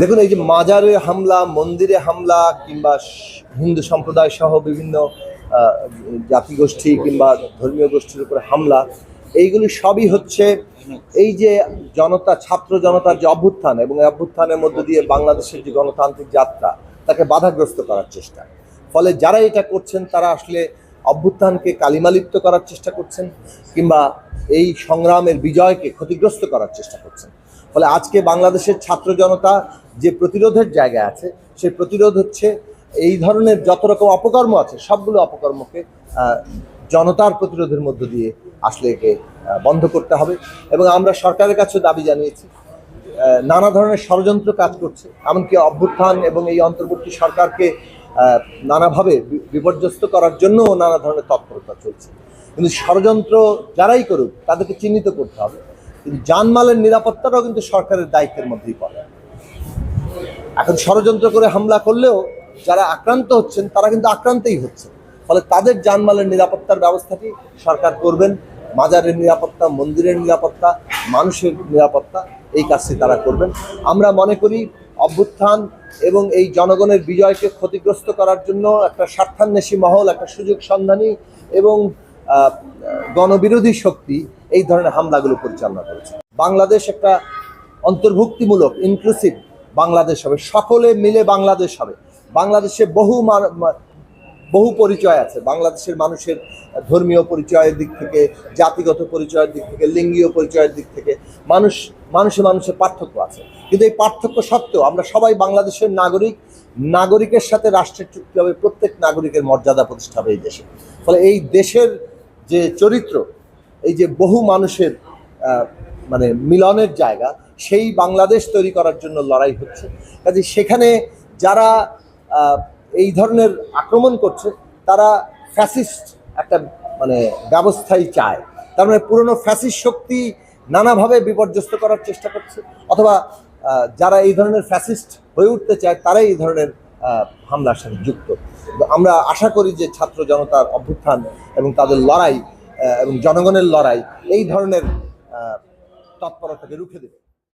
দেখুন, এই যে মাজারে হামলা, মন্দিরে হামলা, কিংবা হিন্দু সম্প্রদায় সহ বিভিন্ন জাতিগোষ্ঠী কিংবা ধর্মীয় গোষ্ঠীর উপরে হামলা, এইগুলি সবই হচ্ছে এই যে জনতা, ছাত্র জনতার যে অভ্যুত্থান এবং অভ্যুত্থানের মধ্য দিয়ে বাংলাদেশের যে গণতান্ত্রিক যাত্রা, তাকে বাধাগ্রস্ত করার চেষ্টা। ফলে যারা এটা করছেন, তারা আসলে অভ্যুত্থানকে কালিমালিপ্ত করার চেষ্টা করছেন, কিংবা এই সংগ্রামের বিজয়কে ক্ষতিগ্রস্ত করার চেষ্টা করছেন। ফলে আজকে বাংলাদেশের ছাত্র জনতা যে প্রতিরোধের জায়গায় আছে, সেই প্রতিরোধ হচ্ছে এই ধরনের যত রকম অপকর্ম আছে, সবগুলো অপকর্মকে জনতার প্রতিরোধের মধ্য দিয়ে আসলে একে বন্ধ করতে হবে এবং আমরা সরকারের কাছে দাবি জানিয়েছি নানা ধরনের ষড়যন্ত্র কাজ করছে, এমনকি অভ্যুত্থান এবং এই অন্তর্বর্তী সরকারকে নানাভাবে বিপর্যস্ত করার জন্য নানা ধরনের তৎপরতা চলছে। কিন্তু ষড়যন্ত্র যারাই করুক, তাদেরকে চিহ্নিত করতে হবে। কিন্তু জানমালের নিরাপত্তাটাও কিন্তু সরকারের দায়িত্বের মধ্যেই পড়ে। এখন ষড়যন্ত্র করে হামলা করলেও যারা আক্রান্ত হচ্ছেন, তারা কিন্তু আক্রান্তই হচ্ছে। ফলে তাদের জানমালের নিরাপত্তার ব্যবস্থাটি সরকার করবেন। মাজারের নিরাপত্তা, মন্দিরের নিরাপত্তা, মানুষের নিরাপত্তা, এই কাজটি তারা করবেন। আমরা মনে করি অভ্যুত্থান এবং এই জনগণের বিজয়কে ক্ষতিগ্রস্ত করার জন্য একটা স্বার্থান্বেষী মহল, একটা সুযোগ সন্ধানী এবং গণবিরোধী শক্তি এই ধরনের হামলাগুলো পরিচালনা করেছে। বাংলাদেশ একটা অন্তর্ভুক্তিমূলক ইনক্লুসিভ বাংলাদেশ হবে। সকলে মিলে বাংলাদেশ হবে। বাংলাদেশে বহু বহু পরিচয় আছে। বাংলাদেশের মানুষের ধর্মীয় পরিচয়ের দিক থেকে, জাতিগত পরিচয়ের দিক থেকে, লিঙ্গীয় পরিচয়ের দিক থেকে মানুষ, মানুষে মানুষের পার্থক্য আছে। কিন্তু এই পার্থক্য সত্ত্বেও আমরা সবাই বাংলাদেশের নাগরিক, নাগরিকের সাথে রাষ্ট্রের চুক্তি হবে। প্রত্যেক নাগরিকের মর্যাদা প্রতিষ্ঠা হবে এই দেশে। ফলে এই দেশের যে চরিত্র, এই যে বহু মানুষের মানে মিলনের জায়গা, সেই বাংলাদেশ তৈরি করার জন্য লড়াই হচ্ছে। কাজে সেখানে যারা এই ধরনের আক্রমণ করছে, তারা ফ্যাসিস্ট একটা মানে ব্যবস্থাই চায়। তার মানে পুরনো ফ্যাসিস্ট শক্তি নানাভাবে বিপর্যস্ত করার চেষ্টা করছে, অথবা যারা এই ধরনের ফ্যাসিস্ট হয়ে উঠতে চায়, তারাই এই ধরনের হামলার সাথে যুক্ত। আমরা আশা করি যে ছাত্র জনতার অভ্যুত্থান এবং তাদের লড়াই এবং জনগণের লড়াই এই ধরনের তৎপরতাকে রুখে দেবে।